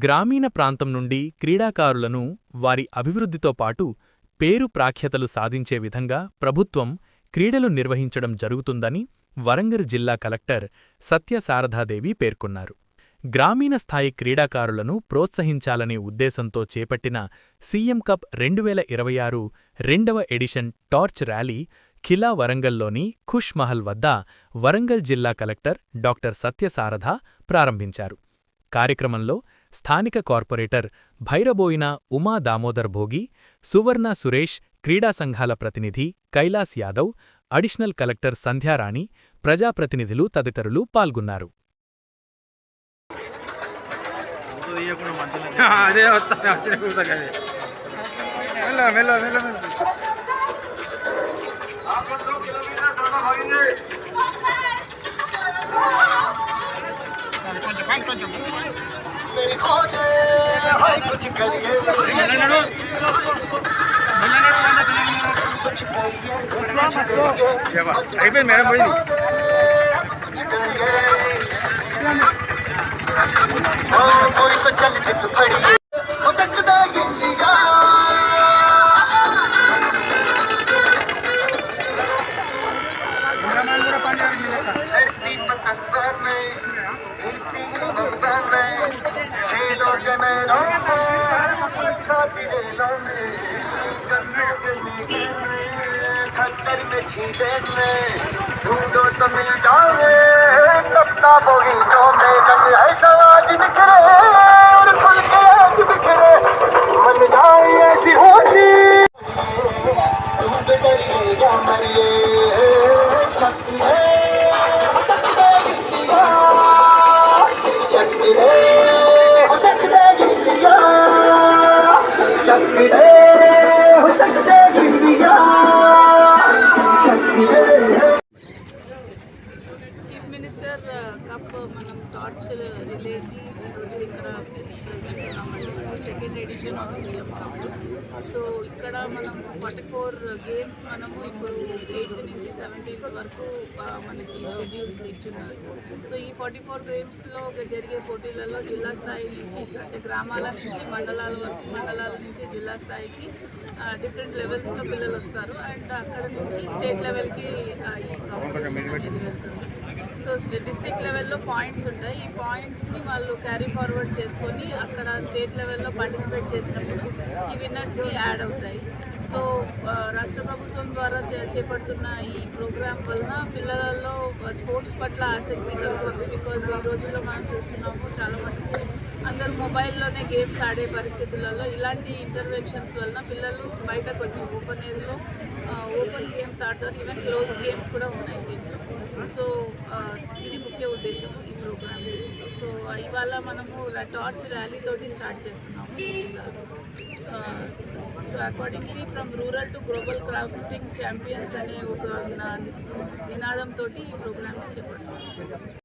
గ్రామీణ ప్రాంతం నుండి క్రీడాకారులను వారి అభివృద్ధితో పాటు పేరు ప్రాఖ్యతలు సాధించే విధంగా ప్రభుత్వం క్రీడలు నిర్వహించడం జరుగుతుందని వరంగల్ జిల్లా కలెక్టర్ సత్యశారదాదేవి పేర్కొన్నారు. గ్రామీణ స్థాయి క్రీడాకారులను ప్రోత్సహించాలనే ఉద్దేశంతో చేపట్టిన సీఎం కప్ రెండువేల ఇరవై ఆరు రెండవ ఎడిషన్ టార్చ్ ర్యాలీ ఖిలా వరంగల్లోని ఖుష్ మహల్ వద్ద వరంగల్ జిల్లా కలెక్టర్ డాక్టర్ సత్యసారథ ప్రారంభించారు. కార్యక్రమంలో స్థానిక కార్పొరేటర్ భైరబోయిన ఉమా దామోదర్ భోగి సువర్ణ సురేష్ క్రీడా సంఘాల ప్రతినిధి కైలాస్ యాదవ్ అడిషనల్ కలెక్టర్ సంధ్యారాణి ప్రజాప్రతినిధులు తదితరులు పాల్గొన్నారు. అదే వస్తా వచ్చిన మెల్ల మెల్ల మెల్ల. అయిపోయింది మేడం పోయింది Thank you. खतर में छीले में ढूंढो तो मिल जाओगे सपना बोगीचों में रंग है समाज बिखरे और खुल के आज बिखरे मन जाए ऐसी होती तुम पे डरिएगा मरिए शक्ति है शक्ति है इंडिया शक्ति है మినిస్టర్ కప్ మనం టార్చ్ రిలేకి ఈరోజు ఇక్కడ ప్రజెంట్ ఉన్నామండి. Second edition of CM cup. So ఇక్కడ మనం ఫార్టీ ఫోర్ గేమ్స్ మనము ఇప్పుడు ఎయిత్ నుంచి సెవెంటీన్త్ వరకు మనకి షెడ్యూల్స్ ఇచ్చున్నారు. సో ఈ ఫార్టీ ఫోర్ గేమ్స్లో జరిగే పోటీలలో జిల్లా స్థాయి నుంచి అంటే గ్రామాల నుంచి మండలాల వరకు మండలాల నుంచి జిల్లా స్థాయికి డిఫరెంట్ లెవెల్స్లో పిల్లలు వస్తారు. అండ్ అక్కడ నుంచి స్టేట్ లెవెల్కి ఈ కాంపిటీషన్ అనేది వెళ్తుంది. సో డిస్ట్రిక్ట్ లెవెల్లో పాయింట్స్ ఉంటాయి. ఈ పాయింట్స్ని వాళ్ళు క్యారీ ఫార్వర్డ్ చేసుకొని అక్కడ స్టేట్ లెవెల్లో పార్టిసిపేట్ చేసినప్పుడు ఈ విన్నర్స్కి యాడ్ అవుతాయి. సో రాష్ట్ర ప్రభుత్వం ద్వారా చేపడుతున్న ఈ ప్రోగ్రాం వలన పిల్లలలో స్పోర్ట్స్ పట్ల ఆసక్తి కలుగుతుంది. బికాజ్ ఈ రోజుల్లో మనం చూస్తున్నాము చాలా మటుకు అందరూ మొబైల్లోనే గేమ్స్ ఆడే పరిస్థితులలో ఇలాంటి ఇంటర్వెన్షన్స్ వలన పిల్లలు బయటకు వచ్చి ఓపెన్ ఏజ్లో ఓపెన్ గేమ్స్ ఆడతారు. ఈవెన్ క్లోజ్డ్ గేమ్స్ కూడా ఉన్నాయి దీంట్లో. సో ఇది ముఖ్య ఉద్దేశం ఈ ప్రోగ్రామ్ సో ఇవాళ మనము టార్చ్ ర్యాలీ తోటి స్టార్ట్ చేస్తున్నాము ఈ జిల్లాలో so accordingly from rural to global crafting champions అనే ఒక నినాదంతో ఈ ప్రోగ్రామ్ని చేపడుతున్నాం